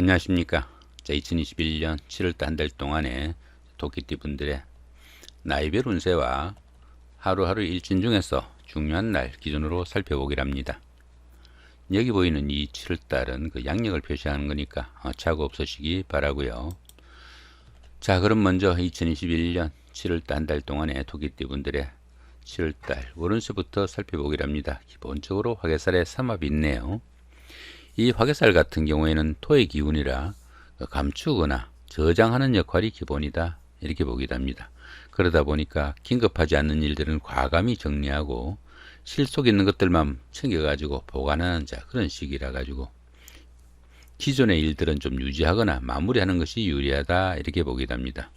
안녕하십니까. 자, 2021년 7월달 한 달 동안에 토끼띠 분들의 나이별 운세와 하루하루 일진 중에서 중요한 날 기준으로 살펴보기를 합니다. 여기 보이는 이 7월달은 그 양력을 표시하는 거니까 어, 착오 없으시기 바라고요. 자, 그럼 먼저 2021년 7월달 한 달 동안의 토끼띠 분들의 7월달 월운세부터 살펴보기를 합니다. 기본적으로 화개살에 삼합이 있네요. 이 화개살 같은 경우에는 토의 기운이라 감추거나 저장하는 역할이 기본이다 이렇게 보기도 합니다. 그러다 보니까 긴급하지 않는 일들은 과감히 정리하고 실속 있는 것들만 챙겨가지고 보관하는 자 그런 시기라 가지고 기존의 일들은 좀 유지하거나 마무리하는 것이 유리하다 이렇게 보기도 합니다.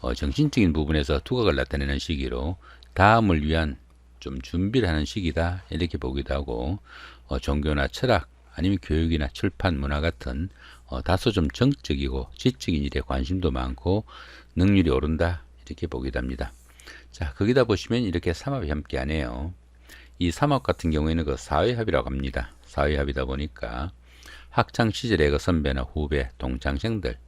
어, 정신적인 부분에서 두각을 나타내는 시기로 다음을 위한 좀 준비를 하는 시기다 이렇게 보기도 하고 어, 종교나 철학 아니면 교육이나 출판 문화 같은 어, 다소 좀 정적이고 지적인 일에 관심도 많고 능률이 오른다 이렇게 보기도 합니다. 자 거기다 보시면 이렇게 삼합이 함께 하네요. 이 삼합 같은 경우에는 그 사회합이라고 합니다. 사회합이다 보니까 학창 시절의 그 선배나 후배, 동창생들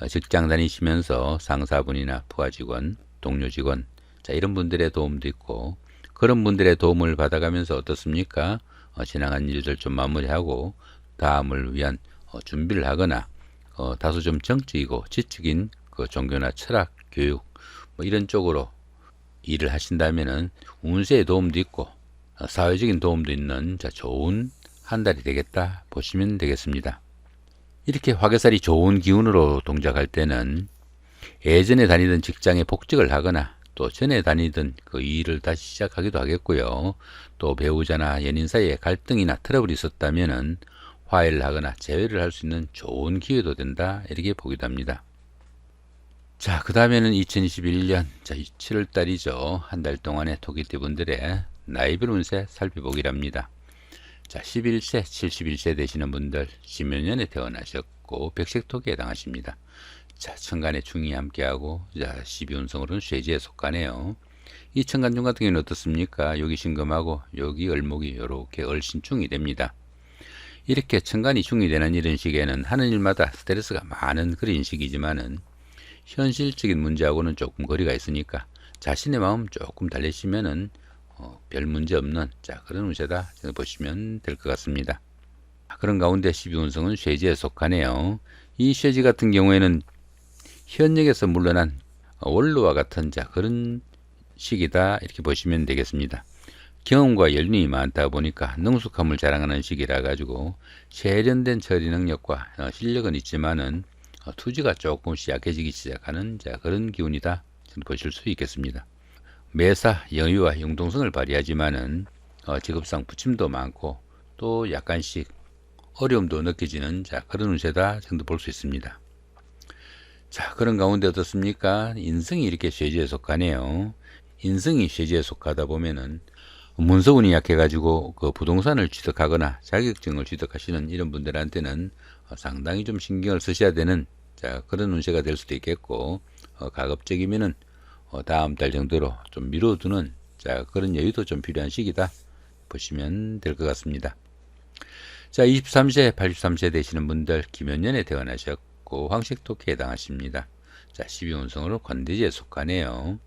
어, 직장 다니시면서 상사분이나 부하 직원, 동료 직원 자 이런 분들의 도움도 있고 그런 분들의 도움을 받아가면서 어떻습니까? 어, 지나간 일들 좀 마무리하고 다음을 위한 어, 준비를 하거나 어, 다소 좀 정적이고 지적인 그 종교나 철학, 교육 뭐 이런 쪽으로 일을 하신다면은 운세에 도움도 있고 어, 사회적인 도움도 있는 자, 좋은 한 달이 되겠다 보시면 되겠습니다. 이렇게 화개살이 좋은 기운으로 동작할 때는 예전에 다니던 직장에 복직을 하거나 또 전에 다니던 그 일을 다시 시작하기도 하겠고요. 또 배우자나 연인 사이에 갈등이나 트러블이 있었다면은 화해를 하거나 재회를 할 수 있는 좋은 기회도 된다 이렇게 보기도 합니다. 자, 그 다음에는 2021년 자, 7월 달이죠. 한 달 동안의 토끼띠 분들의 나이별 운세 살펴보기를 합니다. 자, 11세, 71세 되시는 분들, 신묘년에 태어나셨고 백색토기에 해당하십니다. 자, 천간에 중이 함께하고 자, 12운성으로는 쇠지에 속하네요. 이 천간중 같은 경우는 어떻습니까? 여기 신금하고 여기 을목이 이렇게 을신중이 됩니다. 이렇게 천간이 중이 되는 이런 시기에는 하는 일마다 스트레스가 많은 그런 시기지만은 현실적인 문제하고는 조금 거리가 있으니까 자신의 마음 조금 달래시면은 어, 별 문제 없는 자 그런 운세다 보시면 될 것 같습니다. 그런 가운데 12운성은 쇠지에 속하네요. 이 쇠지 같은 경우에는 현역에서 물러난 원로와 같은 자 그런 시기다 이렇게 보시면 되겠습니다. 경험과 연륜이 많다 보니까 능숙함을 자랑하는 시기라 가지고 세련된 처리 능력과 어, 실력은 있지만은 어, 투지가 조금씩 약해지기 시작하는 자 그런 기운이다 보실 수 있겠습니다. 매사 영유와 융동성을 발휘하지만은 어, 직업상 부침도 많고 또 약간씩 어려움도 느껴지는 자 그런 운세다 정도 볼 수 있습니다. 자 그런 가운데 어떻습니까? 인성이 이렇게 쇠지에 속하네요. 인성이 쇠지에 속하다 보면은 문서운이 약해가지고 그 부동산을 취득하거나 자격증을 취득하시는 이런 분들한테는 어, 상당히 좀 신경을 쓰셔야 되는 자 그런 운세가 될 수도 있겠고 어, 가급적이면은 어, 다음 달 정도로 좀 미뤄두는 자 그런 여유도 좀 필요한 시기다 보시면 될 것 같습니다. 자 23세 83세 되시는 분들 김연년에 태어나셨고 황식 토끼에 해당하십니다. 자 12운성으로 관대지에 속하네요.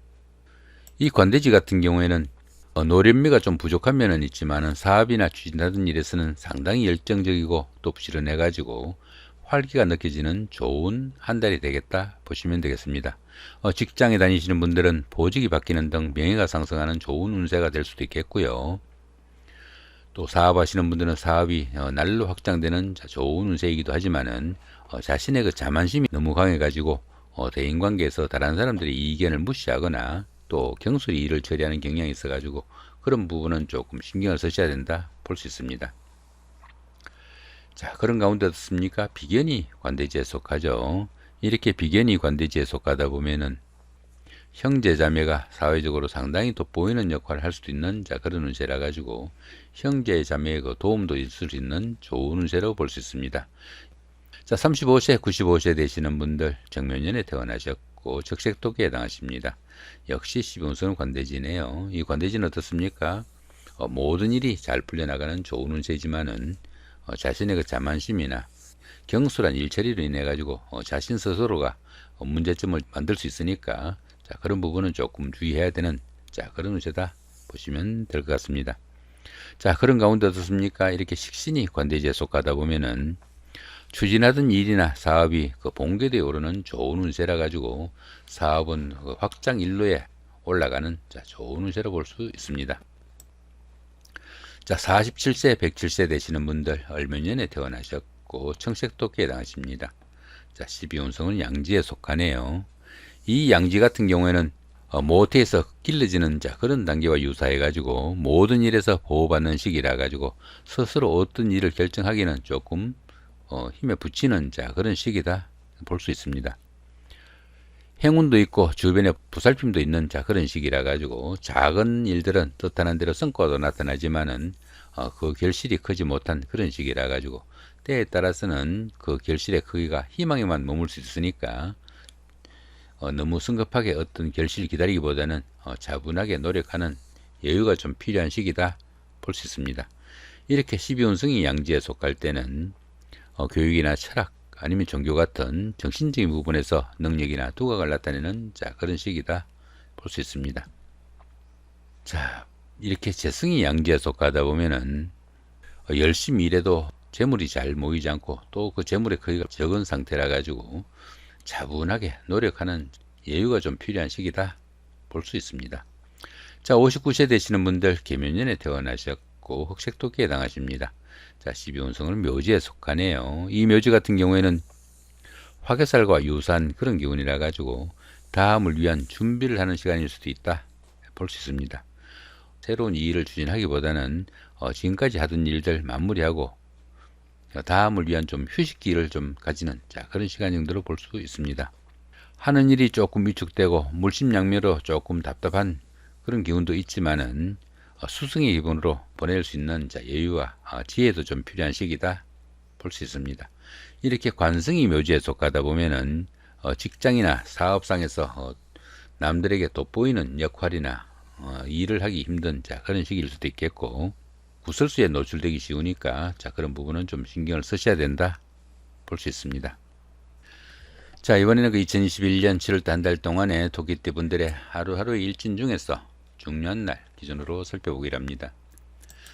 이 관대지 같은 경우에는 어, 노련미가 좀 부족한 면은 있지만은 사업이나 추진하는 일에서는 상당히 열정적이고 또 부지런해 가지고 활기가 느껴지는 좋은 한 달이 되겠다 보시면 되겠습니다. 어, 직장에 다니시는 분들은 보직이 바뀌는 등 명예가 상승하는 좋은 운세가 될 수도 있겠고요. 또 사업하시는 분들은 사업이 어, 날로 확장되는 자, 좋은 운세이기도 하지만은 어, 자신의 그 자만심이 너무 강해가지고 어, 대인관계에서 다른 사람들의 이견을 무시하거나 또 경솔히 일을 처리하는 경향이 있어가지고 그런 부분은 조금 신경을 쓰셔야 된다 볼 수 있습니다. 자 그런 가운데 어떻습니까? 비견이 관대지에 속하죠. 이렇게 비견이 관대지에 속하다 보면은 형제 자매가 사회적으로 상당히 돋보이는 역할을 할 수도 있는 자 그런 운세라 가지고 형제 자매의 그 도움도 있을 수 있는 좋은 운세라고 볼수 있습니다. 자 35세 95세 되시는 분들 정면년에 태어나셨고 적색토기에 해당하십니다. 역시 12운성은 관대지네요. 이 관대지는 어떻습니까? 어, 모든 일이 잘 풀려나가는 좋은 운세지만은 어, 자신의 그 자만심이나 경솔한 일처리로 인해 가지고 어, 자신 스스로가 어, 문제점을 만들 수 있으니까 자 그런 부분은 조금 주의해야 되는 자 그런 운세다 보시면 될 것 같습니다. 자 그런 가운데 어떻습니까? 이렇게 식신이 관대지에 속하다 보면은 추진하던 일이나 사업이 그 본궤도에 오르는 좋은 운세라 가지고 사업은 그 확장 일로에 올라가는 자 좋은 운세로 볼수 있습니다. 자 47세 107세 되시는 분들 얼면년에 태어나셨고 청색도끼에 해당하십니다. 자 12운성은 양지에 속하네요. 이 양지 같은 경우에는 어, 모태에서 길러지는 자 그런 단계와 유사해 가지고 모든 일에서 보호받는 시기라 가지고 스스로 어떤 일을 결정하기는 조금 어, 힘에 붙이는 자 그런 시기다 볼 수 있습니다. 행운도 있고 주변에 부살핌도 있는 자 그런 시기라 가지고 작은 일들은 뜻하는 대로 성과도 나타나지만은 어, 그 결실이 크지 못한 그런 시기라 가지고 때에 따라서는 그 결실의 크기가 희망에만 머물 수 있으니까 어, 너무 성급하게 어떤 결실을 기다리기보다는 어, 차분하게 노력하는 여유가 좀 필요한 시기다 볼 수 있습니다. 이렇게 12운성이 양지에 속할 때는 어, 교육이나 철학 아니면 종교 같은 정신적인 부분에서 능력이나 두각을 나타내는 자 그런 시기다 볼 수 있습니다. 자 이렇게 재성이 양지에 속하다 보면은 어, 열심히 일해도 재물이 잘 모이지 않고 또 그 재물의 크기가 적은 상태라 가지고 차분하게 노력하는 여유가 좀 필요한 시기다 볼 수 있습니다. 자 59세 되시는 분들 계면년에 태어나셨고 흑색토끼에 해당하십니다. 자 12운성은 묘지에 속하네요. 이 묘지 같은 경우에는 화개살과 유사한 그런 기운이라 가지고 다음을 위한 준비를 하는 시간일 수도 있다 볼 수 있습니다. 새로운 일을 추진하기보다는 어, 지금까지 하던 일들 마무리하고 다음을 위한 좀 휴식기를 좀 가지는 자 그런 시간 정도로 볼 수 있습니다. 하는 일이 조금 위축되고 물심양면으로 조금 답답한 그런 기운도 있지만은 어, 수승의 기분으로 보낼 수 있는 자 여유와 어, 지혜도 좀 필요한 시기다 볼 수 있습니다. 이렇게 관성이 묘지에 속하다 보면은 어, 직장이나 사업상에서 어, 남들에게 돋보이는 역할이나 어, 일을 하기 힘든 자 그런 시기일 수도 있겠고 구설수에 노출되기 쉬우니까 자 그런 부분은 좀 신경을 쓰셔야 된다 볼 수 있습니다. 자 이번에는 그 2021년 7월 한달 동안의 토끼띠 분들의 하루하루 일진 중에서 중요한 날 기준으로 살펴보기를 합니다.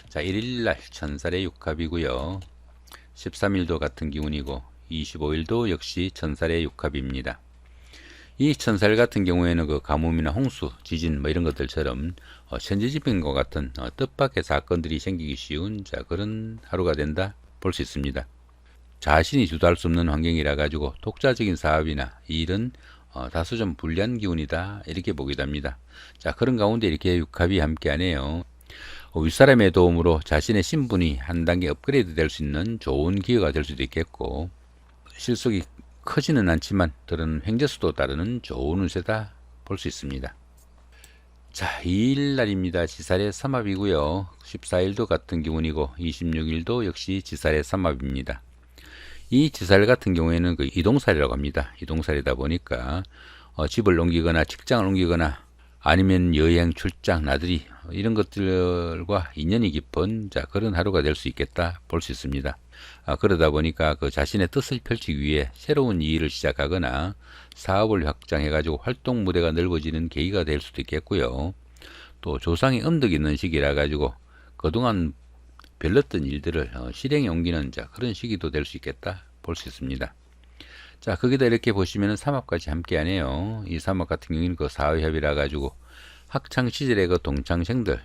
자 1일날 천살의 육합이고요. 13일도 같은 기운이고 25일도 역시 천살의 육합입니다. 이 천살 같은 경우에는 그 가뭄이나 홍수, 지진 뭐 이런 것들처럼 어, 천지집행과 같은 어, 뜻밖의 사건들이 생기기 쉬운 자 그런 하루가 된다 볼 수 있습니다. 자신이 주도할 수 없는 환경이라 가지고 독자적인 사업이나 일은 어, 다소 좀 불리한 기운이다 이렇게 보기도 합니다. 자 그런 가운데 이렇게 육합이 함께하네요. 어, 윗사람의 도움으로 자신의 신분이 한 단계 업그레이드 될 수 있는 좋은 기회가 될 수도 있겠고 실속이 크지는 않지만 들은 횡재수도 따르는 좋은 운세다 볼 수 있습니다. 자, 2일 날입니다. 지살의 삼합이고요. 14일도 같은 기운이고 26일도 역시 지살의 삼합입니다. 이 지살 같은 경우에는 그 이동살이라고 합니다. 이동살이다 보니까 어, 집을 옮기거나 직장을 옮기거나 아니면 여행, 출장, 나들이 이런 것들과 인연이 깊은 자 그런 하루가 될 수 있겠다 볼 수 있습니다. 아, 그러다 보니까 그 자신의 뜻을 펼치기 위해 새로운 일을 시작하거나 사업을 확장해 가지고 활동 무대가 넓어지는 계기가 될 수도 있겠고요. 또 조상이 음덕 있는 시기라 가지고 그동안 별렀던 일들을 어, 실행에 옮기는 자 그런 시기도 될 수 있겠다 볼 수 있습니다. 자 거기다 이렇게 보시면은 삼합까지 함께 하네요. 이 삼합 같은 경우는 그 사회협이라 가지고 학창 시절의 그 동창생들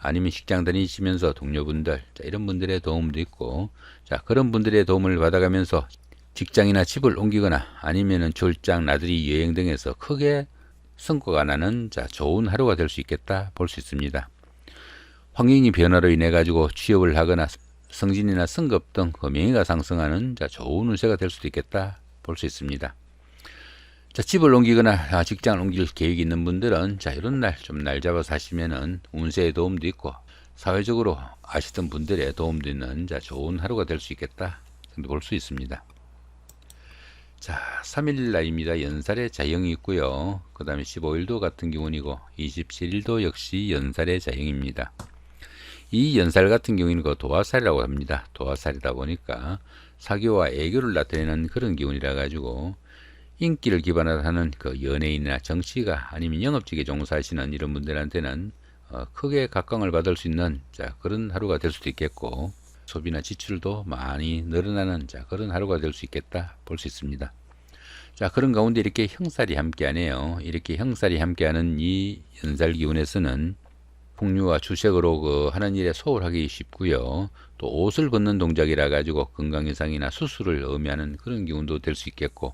아니면 직장 다니시면서 동료분들 자, 이런 분들의 도움도 있고 자 그런 분들의 도움을 받아가면서 직장이나 집을 옮기거나 아니면은 출장 나들이 여행 등에서 크게 성과가 나는 자 좋은 하루가 될 수 있겠다 볼 수 있습니다. 환경이 변화로 인해 가지고 취업을 하거나 성진이나 성급 등그 명예가 상승하는 자 좋은 운세가 될 수도 있겠다 볼 수 있습니다. 자, 집을 옮기거나 직장을 옮길 계획이 있는 분들은 자, 이런 날 좀 날 잡아서 하시면은 운세에 도움도 있고 사회적으로 아시던 분들의 도움도 있는 자, 좋은 하루가 될 수 있겠다 볼 수 있습니다. 자, 3일 날입니다. 연살의 자영이 있고요. 그 다음에 15일도 같은 기운이고 27일도 역시 연살의 자영입니다. 이 연살 같은 경우에는 그 도화살이라고 합니다. 도화살이다 보니까 사교와 애교를 나타내는 그런 기운이라 가지고 인기를 기반으로 하는 그 연예인이나 정치가 아니면 영업직에 종사하시는 이런 분들한테는 어, 크게 각광을 받을 수 있는 자 그런 하루가 될 수도 있겠고 소비나 지출도 많이 늘어나는 자 그런 하루가 될 수 있겠다 볼 수 있습니다. 자 그런 가운데 이렇게 형살이 함께하네요. 이렇게 형살이 함께하는 이 연살 기운에서는 풍류와 주색으로 그 하는 일에 소홀하기 쉽고요. 또 옷을 벗는 동작이라 가지고 건강 이상이나 수술을 의미하는 그런 기운도 될 수 있겠고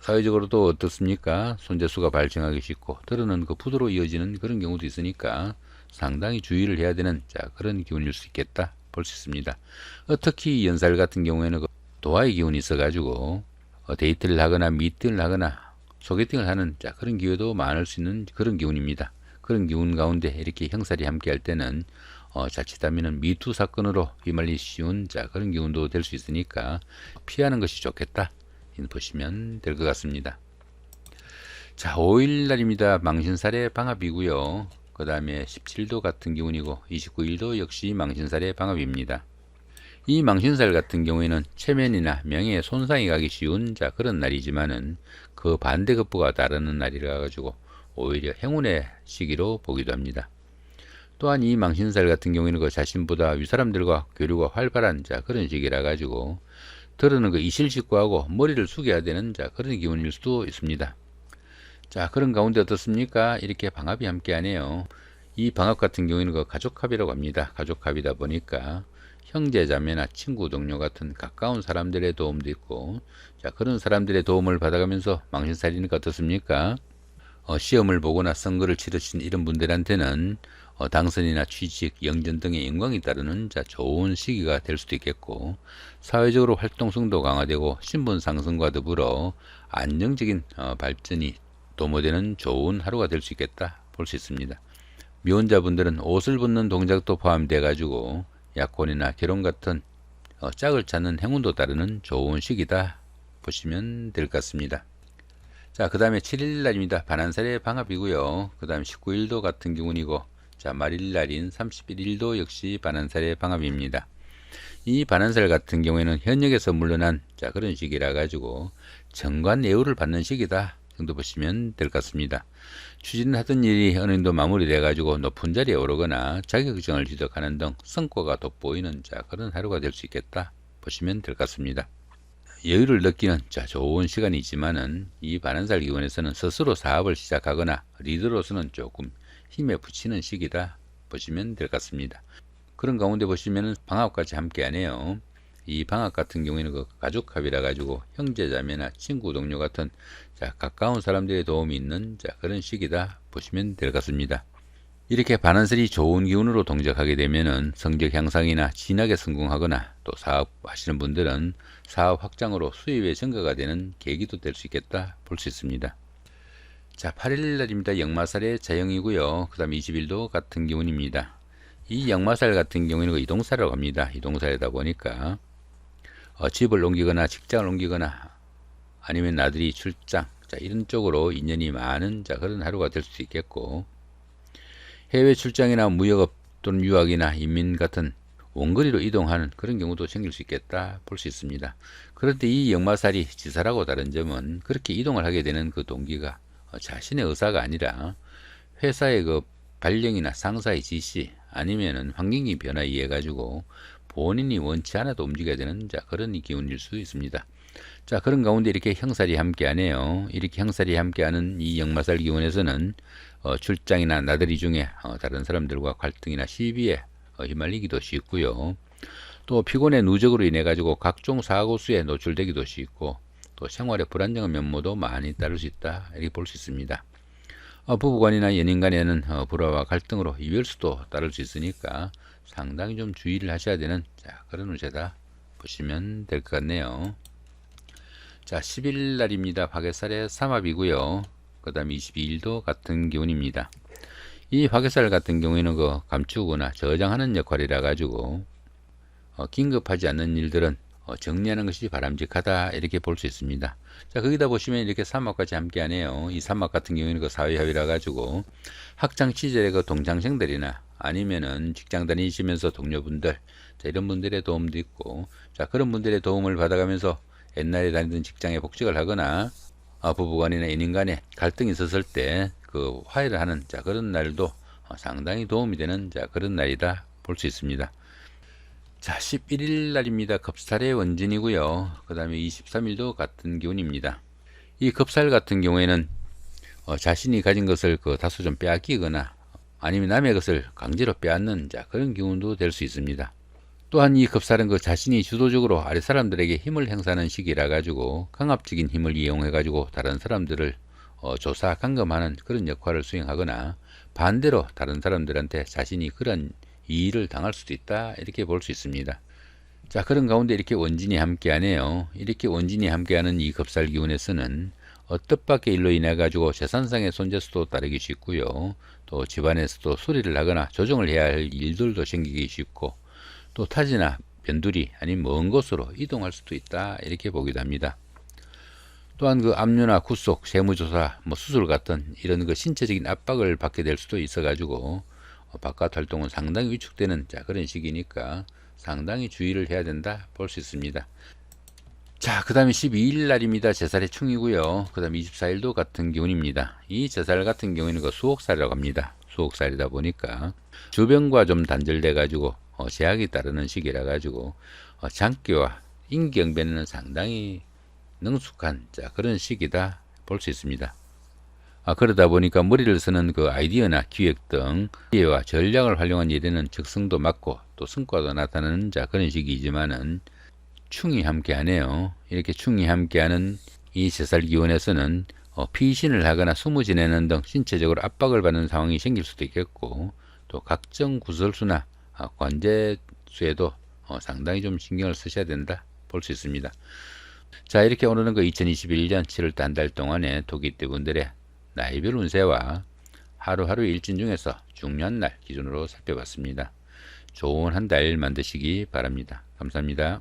사회적으로도 어떻습니까? 손재수가 발생하기 쉽고 들어는 그 부도로 이어지는 그런 경우도 있으니까 상당히 주의를 해야 되는 자 그런 기운일 수 있겠다 볼 수 있습니다. 어, 특히 연살 같은 경우에는 그 도화의 기운이 있어가지고 어, 데이트를 하거나 미팅을 하거나 소개팅을 하는 자 그런 기회도 많을 수 있는 그런 기운입니다. 그런 기운 가운데 이렇게 형살이 함께 할 때는 어, 자칫하면 미투 사건으로 휘말리 쉬운 자 그런 기운도 될 수 있으니까 피하는 것이 좋겠다. 보시면 될 것 같습니다. 자, 5일 날입니다. 망신살의 방합이고요. 그 다음에 17도 같은 기운이고 29일도 역시 망신살의 방합입니다. 이 망신살 같은 경우에는 체면이나 명예에 손상이 가기 쉬운 자 그런 날이지만은 그 반대급부가 따르는 날이라 가지고 오히려 행운의 시기로 보기도 합니다. 또한 이 망신살 같은 경우에는 그 자신보다 윗사람들과 교류가 활발한 자 그런 시기라 가지고 들어는 그 이실직고하고 머리를 숙여야 되는 자 그런 기운일 수도 있습니다. 자 그런 가운데 어떻습니까? 이렇게 방합이 함께하네요. 이 방합 같은 경우에는 그 가족합이라고 합니다. 가족합이다 보니까 형제 자매나 친구 동료 같은 가까운 사람들의 도움도 있고 자 그런 사람들의 도움을 받아가면서 망신살이니까 어떻습니까? 어, 시험을 보거나 선거를 치르신 이런 분들한테는 어, 당선이나 취직, 영전 등의 영광이 따르는 자 좋은 시기가 될 수도 있겠고 사회적으로 활동성도 강화되고 신분 상승과 더불어 안정적인 어, 발전이 도모되는 좋은 하루가 될 수 있겠다 볼 수 있습니다. 미혼자분들은 옷을 벗는 동작도 포함돼 가지고 약혼이나 결혼 같은 어, 짝을 찾는 행운도 따르는 좋은 시기다 보시면 될 것 같습니다. 자, 그 다음에 7일 날입니다. 반환살의 방합이고요. 그 다음 19일도 같은 경우이고 자, 말일 날인 31일도 역시 반환살의 방합입니다. 이 반환살 같은 경우에는 현역에서 물러난 자 그런 시기라 가지고 정관 예우를 받는 시기다 정도 보시면 될 것 같습니다. 추진하던 일이 어느 정도 마무리돼 가지고 높은 자리에 오르거나 자격증을 취득하는 등 성과가 돋보이는 자 그런 하루가 될 수 있겠다 보시면 될 것 같습니다. 여유를 느끼는 자 좋은 시간이지만은 이 반환살 기원에서는 스스로 사업을 시작하거나 리더로서는 조금 힘에 붙이는 시기다 보시면 될 것 같습니다. 그런 가운데 보시면은 방학까지 함께 하네요. 이 방학 같은 경우에는 그 가족합이라 가지고 형제 자매나 친구 동료 같은 자 가까운 사람들의 도움이 있는 자 그런 시기다 보시면 될 것 같습니다. 이렇게 반환설이 좋은 기운으로 동작하게 되면은 성적 향상이나 진하게 성공하거나 또 사업 하시는 분들은 사업 확장으로 수입의 증가가 되는 계기도 될 수 있겠다 볼 수 있습니다. 자, 8일 날입니다. 역마살의 자영이고요. 그 다음 20일도 같은 기운입니다. 이 역마살 같은 경우에는 그 이동사라고 합니다. 이동사이다 보니까 어, 집을 옮기거나 직장을 옮기거나 아니면 나들이 출장 자 이런 쪽으로 인연이 많은 자 그런 하루가 될 수 있겠고 해외 출장이나 무역업 또는 유학이나 이민 같은 원거리로 이동하는 그런 경우도 생길 수 있겠다 볼 수 있습니다. 그런데 이 역마살이 지사라고 다른 점은 그렇게 이동을 하게 되는 그 동기가 어, 자신의 의사가 아니라 회사의 그 발령이나 상사의 지시 아니면은 환경이 변화에 의해 가지고 본인이 원치 않아도 움직여야 되는 자 그런 기운일 수 있습니다. 자 그런 가운데 이렇게 형살이 함께하네요. 이렇게 형살이 함께하는 이 역마살 기운에서는 어, 출장이나 나들이 중에 어, 다른 사람들과 갈등이나 시비에 어, 휘말리기도 쉽고요. 또 피곤의 누적으로 인해 가지고 각종 사고수에 노출되기도 쉽고 또 생활의 불안정한 면모도 많이 따를 수 있다 이렇게 볼 수 있습니다. 어, 부부간이나 연인 간에는 어, 불화와 갈등으로 이별수도 따를 수 있으니까 상당히 좀 주의를 하셔야 되는 자, 그런 운세다 보시면 될 것 같네요. 자, 10일 날입니다. 박애살의 삼합이고요. 그 다음 22일도 같은 기운입니다. 이 화개살 같은 경우에는 그 감추거나 저장하는 역할이라 가지고 어, 긴급하지 않는 일들은 어, 정리하는 것이 바람직하다 이렇게 볼 수 있습니다. 자 거기다 보시면 이렇게 삼막까지 함께 하네요. 이 삼막 같은 경우에는 그 사회협의라 가지고 학창 시절의 그 동창생들이나 아니면은 직장 다니시면서 동료분들 자, 이런 분들의 도움도 있고 자 그런 분들의 도움을 받아가면서 옛날에 다니던 직장에 복직을 하거나 아, 부부간이나 연인간에 갈등이 있었을 때 그 화해를 하는 자 그런 날도 어, 상당히 도움이 되는 자 그런 날이다 볼 수 있습니다. 자 11일 날입니다. 급살의 원진이고요. 그 다음에 23일도 같은 기운입니다. 이 급살 같은 경우에는 어, 자신이 가진 것을 그 다소 좀 빼앗기거나 아니면 남의 것을 강제로 빼앗는 자 그런 기운도 될 수 있습니다. 또한 이 급살은 그 자신이 주도적으로 아래 사람들에게 힘을 행사하는 시기라 가지고 강압적인 힘을 이용해 가지고 다른 사람들을 어, 조사 감금하는 그런 역할을 수행하거나 반대로 다른 사람들한테 자신이 그런 이의를 당할 수도 있다 이렇게 볼 수 있습니다. 자 그런 가운데 이렇게 원진이 함께하네요. 이렇게 원진이 함께하는 이 급살 기운에서는 어, 뜻밖의 일로 인해 가지고 재산상의 손재수도 따르기 쉽고요. 또 집안에서도 수리를 하거나 조정을 해야 할 일들도 생기기 쉽고 또 타지나 변두리 아니면 먼 곳으로 이동할 수도 있다 이렇게 보기도 합니다. 또한 그 압류나 구속, 세무조사, 뭐 수술 같은 이런 그 신체적인 압박을 받게 될 수도 있어 가지고 어, 바깥 활동은 상당히 위축되는 자 그런 시기니까 상당히 주의를 해야 된다 볼 수 있습니다. 자, 그 다음에 12일 날입니다. 제살의 충이고요. 그 다음에 24일도 같은 기운입니다. 이 제살 같은 경우에는 그 수옥살이라고 합니다. 수옥살이다 보니까 주변과 좀 단절돼 가지고 어, 제약이 따르는 시기라 가지고 어, 장기와 인경변에는 상당히 능숙한 자, 그런 시기다 볼 수 있습니다. 아, 그러다 보니까 머리를 쓰는 그 아이디어나 기획 등 기회와 전략을 활용한 일에는 적성도 맞고 또 성과도 나타나는 자 그런 시기이지만은 충이 함께하네요. 이렇게 충이 함께하는 이 제살 기운에서는 어, 피신을 하거나 숨을 지내는 등 신체적으로 압박을 받는 상황이 생길 수도 있겠고 또 각종 구설수나 아, 관제수에도 어, 상당히 좀 신경을 쓰셔야 된다 볼 수 있습니다. 자 이렇게 오늘은 그 2021년 7월 한 달 동안의 토기띠 분들의 나이별 운세와 하루하루 일진 중에서 중요한 날 기준으로 살펴봤습니다. 좋은 한 달 만드시기 바랍니다. 감사합니다.